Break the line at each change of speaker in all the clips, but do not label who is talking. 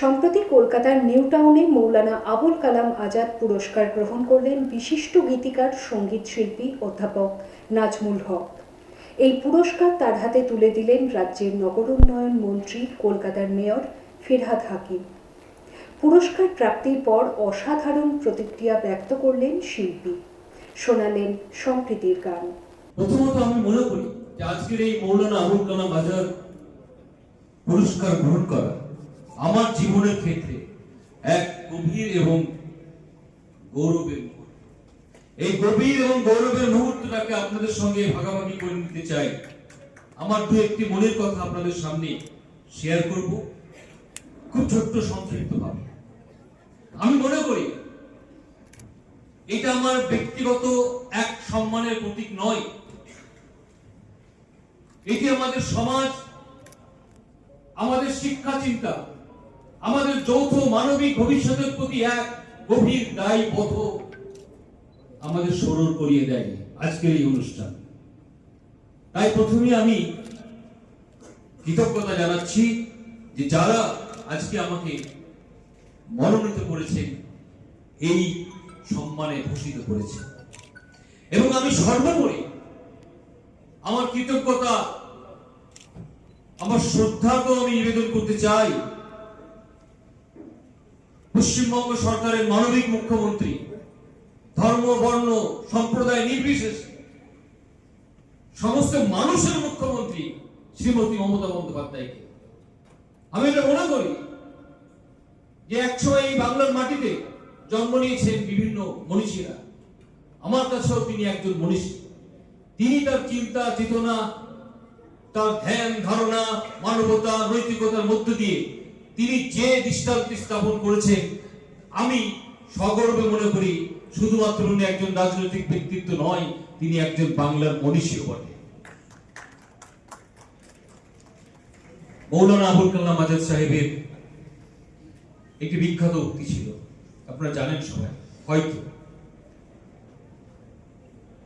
সম্প্রতি কলকাতার নিউ টাউনে মৌলানা আবুল কালাম আজাদ পুরস্কার গ্রহণ করলেন বিশিষ্ট গীতিকার, সংগীত শিল্পী, অধ্যাপক নাজমুল হক। এই পুরস্কার তার হাতে তুলে দিলেন রাজ্যের নগর উন্নয়ন মন্ত্রী, কলকাতার মেয়র ফিরহাদ হাকিম। পুরস্কার প্রাপ্তির পর অসাধারণ প্রতিক্রিয়া ব্যক্ত করলেন শিল্পী। শোনালেন সম্প্রীতির গান।
প্রথমত আমি মনে করি আজকের এই মৌলানা আবুল কালাম আজাদ পুরস্কার গ্রহণ করা আমার জীবনের ক্ষেত্রে এক গভীর এবং গৌরবের মুহূর্ত। এই গভীর এবং গৌরবের মুহূর্তটাকে আপনাদের সঙ্গে ভাগাভাগি করে নিতে চাই। আমার দু একটি মনের কথা আপনাদের সামনে শেয়ার করব। খুব ছোট্ট সংক্ষিপ্ত ভাবে। আমি মনে করি, এটা আমার ব্যক্তিগত এক সম্মানের প্রতীক নয়। এটি আমাদের সমাজ, আমাদের শিক্ষা চিন্তা আমাদের যৌথ মানবিক ভবিষ্যতের প্রতি এক গভীর দায়বোধ আমাদের স্মরণ করিয়ে দেয় আজকের এই অনুষ্ঠান। তাই প্রথমে আমি কৃতজ্ঞতা জানাচ্ছি যে যারা আজকে আমাকে মনোনীত করেছে, এই সম্মানে ভূষিত করেছে। এবং আমি সর্বোপরি আমার কৃতজ্ঞতা, আমার শ্রদ্ধাকেও আমি নিবেদন করতে চাই পশ্চিমবঙ্গ সরকারের মানবিক মুখ্যমন্ত্রী, ধর্ম, বর্ণ, সম্প্রদায় নির্বিশেষে সমস্ত মানুষের মুখ্যমন্ত্রী শ্রীমতী মমতা বন্দ্যোপাধ্যায়কে। আমি এটা মনে করি যে একসময় এই বাংলার মাটিতে জন্ম নিয়েছেন বিভিন্ন মনীষীরা। আমার কাছেও তিনি একজন মনীষী। তিনি তার চিন্তা, চেতনা, তার ধ্যান, ধারণা, মানবতা, নৈতিকতার মধ্য দিয়ে তিনি যে দৃষ্টান্তি স্থাপন করেছেন, আমি সগর্বে মনে করি শুধুমাত্র উনি একজন রাজনৈতিক ব্যক্তিত্ব নয়, তিনি একজন বাংলার মনীষীও বটে। মৌলানা আবুল কালাম আজাদ সাহেবের একটি বিখ্যাত উক্তি ছিল, আপনারা জানেন সবাই, হয়তো।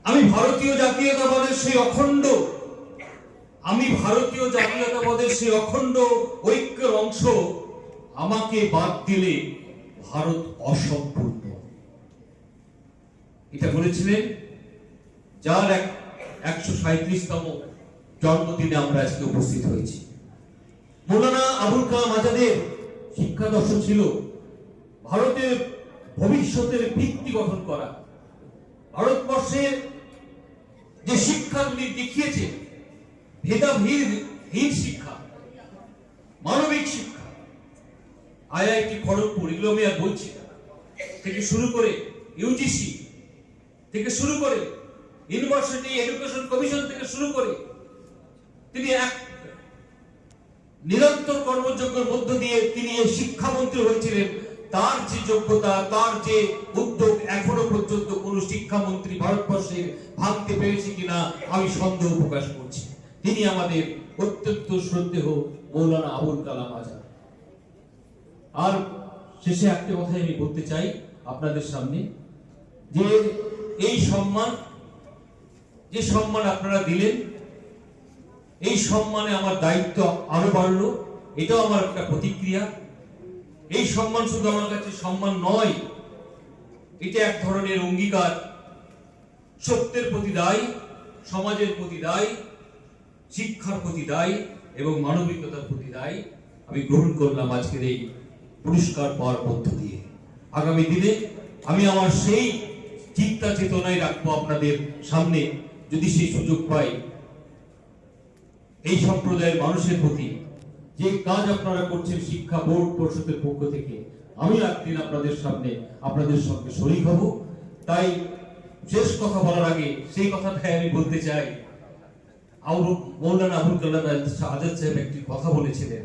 আমি ভারতীয় জাতীয়তাবাদের সেই অখণ্ড, আমি ভারতীয় জাতীয়তাবাদের সেই অখণ্ড ঐক্যের অংশ আমাকে বাদ দিলে ভারত অসম্পূর্ণ। এটা বলেছিলেন যার এক একশো সাঁত্রিশতম জন্মদিনে আমরা আজকে উপস্থিত হয়েছি। মৌলানা আবুল কালাম আজাদের শিক্ষা দর্শন ছিল ভারতের ভবিষ্যতের ভিত্তি গঠন করা। ভারতবর্ষের যে শিক্ষা তিনি দেখিয়েছে ভেদাভেদ, হীন শিক্ষা, মানবিক শিক্ষা আইআইটি খড়গপুর, এগুলো আমি আর বলছি না। থেকে শুরু করে ইউজিসি থেকে শুরু করে ইউনিভার্সিটি এডুকেশন কমিশন থেকে শুরু করে তিনি এক নিরন্তর কর্মযোগ্যের মধ্য দিয়ে তিনি শিক্ষামন্ত্রী হয়েছিলেন। তার যে যোগ্যতা, তার যে উদ্যোগ এখনও পর্যন্ত কোন শিক্ষামন্ত্রী ভারতবর্ষের ভাঙতে পেরেছে কিনা আমি সন্দেহ প্রকাশ করছি। তিনি আমাদের অত্যন্ত শ্রদ্ধেয় মৌলানা আবুল কালাম আজাদ। আর শেষে একটা কথাই আমি বলতে চাই আপনাদের সামনে, যে এই সম্মান, যে সম্মান আপনারা দিলেন, এই সম্মানে আমার দায়িত্ব আরও বাড়লো, এটাও আমার একটা প্রতিক্রিয়া। এই সম্মান শুধু আমার কাছে সম্মান নয়, এটা এক ধরনের অঙ্গীকার, সত্যের প্রতি দায়, সমাজের প্রতি দায়, শিক্ষার প্রতি দায় এবং মানবিকতার প্রতি দায়। আমি গ্রহণ করলাম আজকের এই পুরস্কার পাওয়ার মধ্য দিয়ে। আগামী দিনে আমি আমার সেই চিন্তা চেতনায় রাখব আপনাদের সামনে, যদি সেই সুযোগ পাই। এই সম্প্রদায়ের মানুষের প্রতি যে কাজ আপনারা করছেন শিক্ষা বোর্ড পরিষদের পক্ষ থেকে, আমি একদিন আপনাদের সামনে আপনাদের সঙ্গে শরিক হব। তাই শেষ কথা বলার আগে সেই কথাটাই আমি বলতে চাই। মৌলানা আবুল কালাম আজাদ সাহেব একটি কথা বলেছিলেন,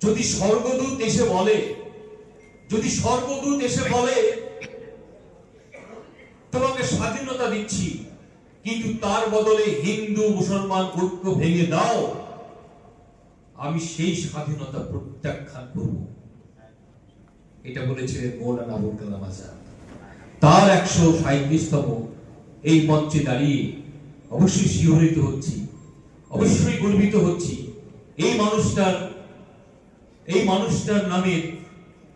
যদি স্বর্গদূত এসে বলে যদি স্বর্গদূত এসে বলে, তোমাকে স্বাধীনতা দিচ্ছি, কিন্তু তার বদলে হিন্দু, মুসলমান, ঐক্য ভেঙে দাও, আমি সেই স্বাধীনতা প্রত্যাখ্যান করব। এটা বলেছিলেন মৌলানা আবুল কালাম আজাদ। তার একশো সাঁত্রিশতম এই মঞ্চে দাঁড়িয়ে অবশ্যই শিহরিত হচ্ছি, অবশ্যই গর্বিত হচ্ছি। এই মানুষটার এই মানুষটার নামের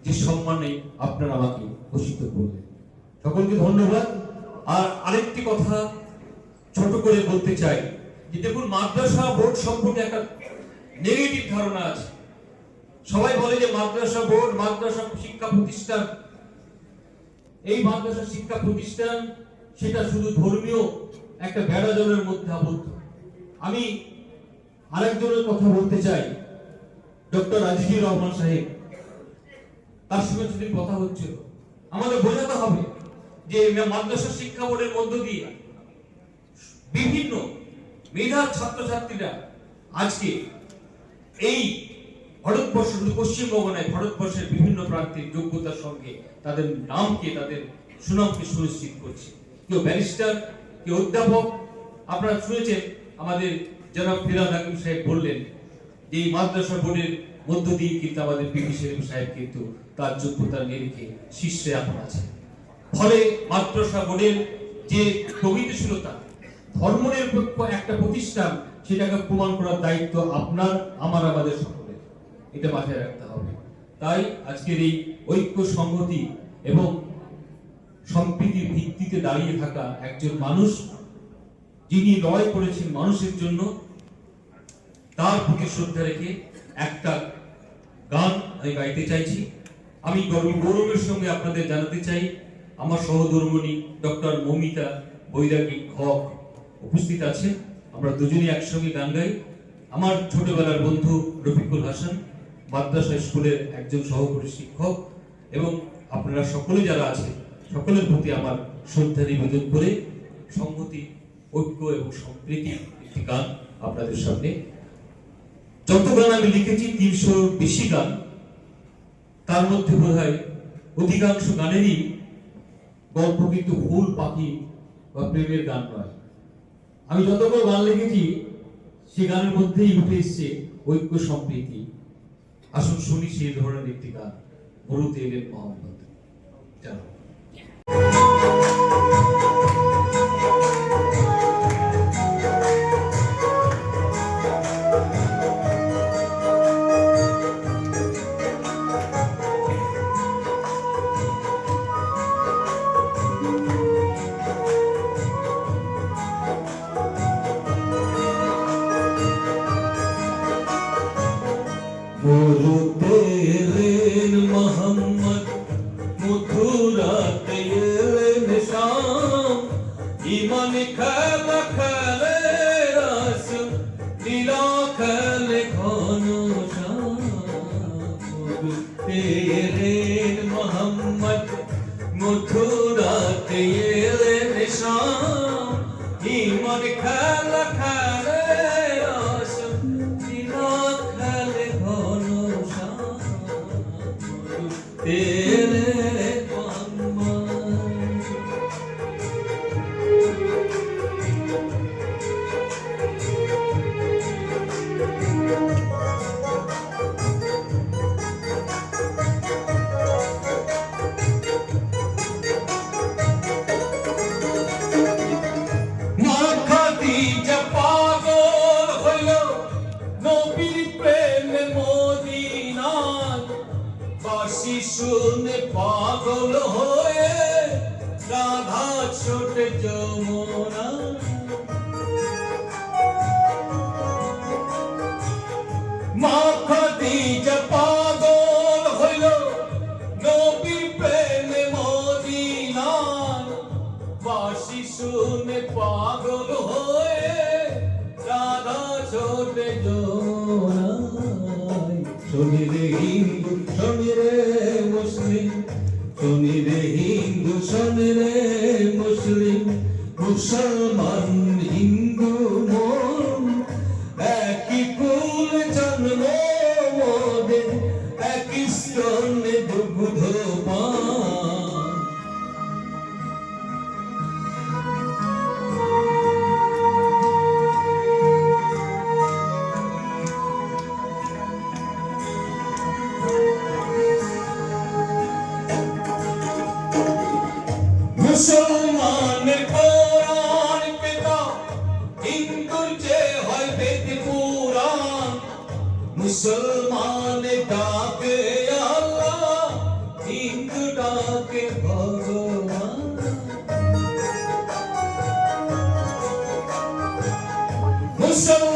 যে সম্মানে আপনারা আমাকে ঘোষিত করলেন। সকলকে ধন্যবাদ। আর আরেকটি কথা ছোট করে বলতে চাই যে দেখুন, মাদ্রাসা বোর্ড সম্পর্কে একটা নেগেটিভ ধারণা আছে। সবাই বলে যে মাদ্রাসা বোর্ড, মাদ্রাসা শিক্ষা প্রতিষ্ঠান। এই মাদ্রাসা শিক্ষা প্রতিষ্ঠান, সেটা শুধু ধর্মীয় একটা বেড়াজলের মধ্যে আবদ্ধ। আমি আরেকজনের কথা বলতে চাই, ডক্টর আজিজুর রহমান সাহেব। তার সঙ্গে কথা হচ্ছিল আমাদের বোঝাতে হবে যে মাদ্রাসা শিক্ষা বোর্ডের মধ্য দিয়ে বিভিন্ন ছাত্রছাত্রীরা আজকে এই ভারতবর্ষ শুধু পশ্চিমবঙ্গ নয়, ভারতবর্ষের বিভিন্ন যোগ্যতার সঙ্গে তাদের নামকে, তাদের সুনামকে সুনিশ্চিত করছে। কেউ ব্যারিস্টার, কেউ অধ্যাপক, আপনারা শুনেছেন আমাদের জনাব ফিরাদ সাহেব বললেন যে এই মাদ্রাসা বোর্ডের মধ্য দিয়ে কিন্তু আমাদের পিপি শরীফ সাহেব কিন্তু তার যোগ্যতার নিরিখে শীর্ষে এখন আছে। ফলে মাদ্রাসা বোর্ডের যে প্রগতিশীলতা, ধর্মনিরপেক্ষ একটা প্রতিষ্ঠান, সেটাকে প্রমাণ করার দায়িত্ব আপনার, আমার, আমাদের সকলের। এটা মাথায় রাখতে হবে। তাই আজকের এই ঐক্য সংহতি এবং সম্প্রীতির ভিত্তিতে দাঁড়িয়ে থাকা একজন মানুষ, যিনি লড়াই করেছেন মানুষের জন্য, তার প্রতি শ্রদ্ধা রেখে একটা গান আমি গাইতে চাইছি। আমি গর্ব- গৌরবের সঙ্গে আপনাদের জানাতে চাই। আমার সহধর্মণী ডক্টর মমিতা বৈরাগী হক উপস্থিত আছে আমরা দুজনেই একসঙ্গে গান গাই। আমার ছোটবেলার বন্ধু রফিকুল হাসান, মাদ্রাসা স্কুলের একজন সহকারী শিক্ষক এবং আপনারা সকলে যারা আছে সকলের প্রতি আমার শ্রদ্ধা নিবেদন করে সংহতি ঐক্য এবং সম্প্রীতি একটি গান আপনাদের সামনে যত গান আমি লিখেছি তিনশো বেশি গান, তার মধ্যে বোধ হয় অধিকাংশ গানেরই গল্প কিন্তু ফুল পাখি বা প্রেমের গান নয়। আমি যতগুলো গান লিখেছি, সে গানের মধ্যেই উঠে এসছে ঐক্য সম্প্রীতি। আসুন শুনি সেই ধরনের একটি গান মরুতে এলেন মোহাম্মদ জানো। Oh শুনে পাগল হয়ে রাধা ছোট যমুনা মুসলমান ডাকে আল্লাহ হিন্দু ডাকে ভগবান। মুসলমান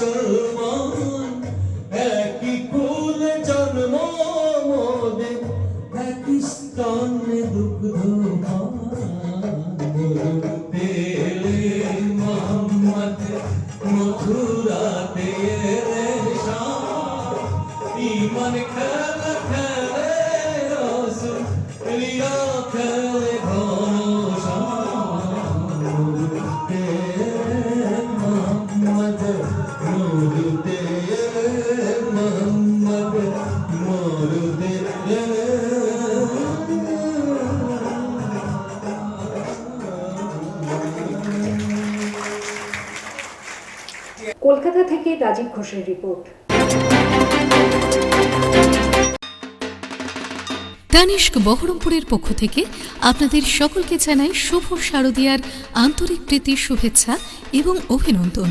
মুসলমান একই কুলে জন্ম মোদের একই স্তনে দুগ্ধ মোহাম্মদ মথুরাতে ইমান খেলে খেলে
থেকে রাজীব ঘোষের রিপোর্ট।
তানিষ্ক বহরমপুরের পক্ষ থেকে আপনাদের সকলকে জানাই শুভ শারদীয়ার আন্তরিক প্রীতি, শুভেচ্ছা এবং অভিনন্দন।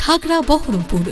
খাগড়া বহরমপুর।